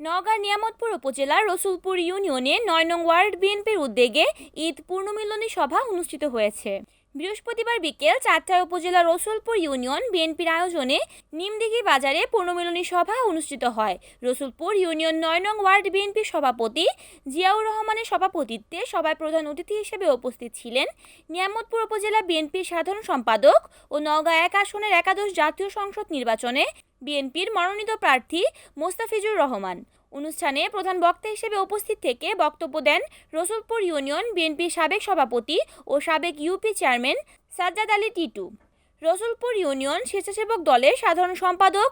নওগাঁর নিয়ামতপুর উপজেলার রসুলপুর ইউনিয়নে নয় নং ওয়ার্ড বিএনপির উদ্যোগে ঈদ পূর্ণমিলনী সভা অনুষ্ঠিত হয়েছে। বৃহস্পতিবার বিকেল চারটায় উপজেলা রসুলপুর ইউনিয়ন বিএনপির আয়োজনে নিমদিঘি বাজারে পূর্ণমিলনী সভা অনুষ্ঠিত হয়। রসুলপুর ইউনিয়ন নয় নং ওয়ার্ড বিএনপির সভাপতি জিয়াউর রহমানের সভাপতিত্বে সভায় প্রধান অতিথি হিসেবে উপস্থিত ছিলেন নিয়ামতপুর উপজেলা বিএনপির সাধারণ সম্পাদক ও নওগাঁ এক আসনের একাদশ জাতীয় সংসদ নির্বাচনে বিএনপির মনোনীত প্রার্থী মোস্তাফিজুর রহমান। অনুষ্ঠানে প্রধান বক্তা হিসেবে উপস্থিত থেকে বক্তব্য দেন রসুলপুর ইউনিয়ন বিএনপির সাবেক সভাপতি ও সাবেক UP chairman Sajjad Ali Titu, Rasulpur union স্বেচ্ছাসেবক দলের সাধারণ সম্পাদক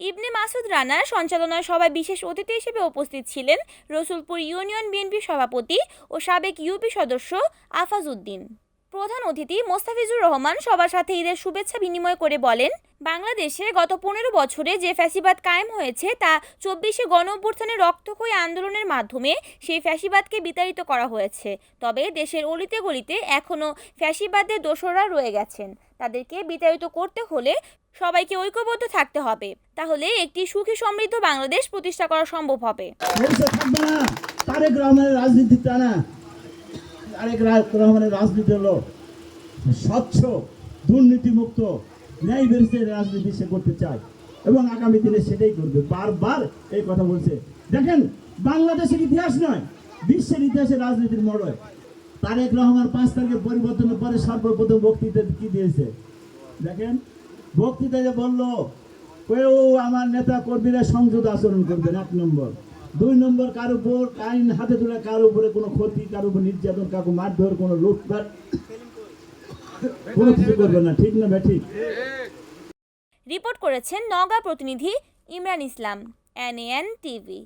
ইবনে মাসুদ রানার সঞ্চালনায় সভায় বিশেষ অতিথি হিসেবে উপস্থিত ছিলেন রসুলপুর ইউনিয়ন বিএনপির সভাপতি ও সাবেক ইউপি সদস্য আফাজ উদ্দিন। প্রধান অতিথি মোস্তাফিজুর রহমান সবার সাথে ঈদের শুভেচ্ছা বিনিময় করে বলেন, বাংলাদেশে গত পনেরো বছরে যে ফ্যাসিবাদ কায়েম হয়েছে তা চব্বিশে গণ রক্তক্ষয়ী আন্দোলনের মাধ্যমে সেই ফ্যাসিবাদকে বিতাড়িত করা হয়েছে। তবে দেশের অলিতে গলিতে এখনও ফ্যাসিবাদের দোসররা রয়ে গেছেন। তাদেরকে বিতাড়িত করতে হলে সবাইকে ঐক্যবদ্ধ থাকতে হবে। তাহলে একটি সুখী সমৃদ্ধ বাংলাদেশ প্রতিষ্ঠা করা সম্ভব হবে। ভবিষ্যৎ থাকবে তারেক রহমানের রাজনীতিটা না তারেক রহমানের রাজনীতি হলো স্বচ্ছ, দুর্নীতিমুক্ত, ন্যায় বেরিসের রাজনীতি সে করতে চায়। এবং আগামী দিনে সেটাই করবে। বারবার এই কথা বলছে। দেখেন, বাংলাদেশের ইতিহাস নয়, বিশ্বের ইতিহাসে রাজনীতির মডয় তারেক রহমান পাঁচ তারিখে পরিবর্তনের পরে সর্বপ্রথম বক্তৃতা কি দিয়েছে? দেখেন বক্তৃতা যে বলল, কেউ আমার নেতা কর্মীরা সংযত আচরণ করবেন। এক নম্বর। দুই নম্বর, কার উপর আইন হাতে তুলে, কার উপরে কোনো ক্ষতি, কার উপর নির্যাতন, কাউকে মারধর, কোনো লুটপাট, কোনো কিছু করবে না। ঠিক না ঠিক রিপোর্ট করেছেন নওগাঁ প্রতিনিধি ইমরান ইসলাম এন টিভি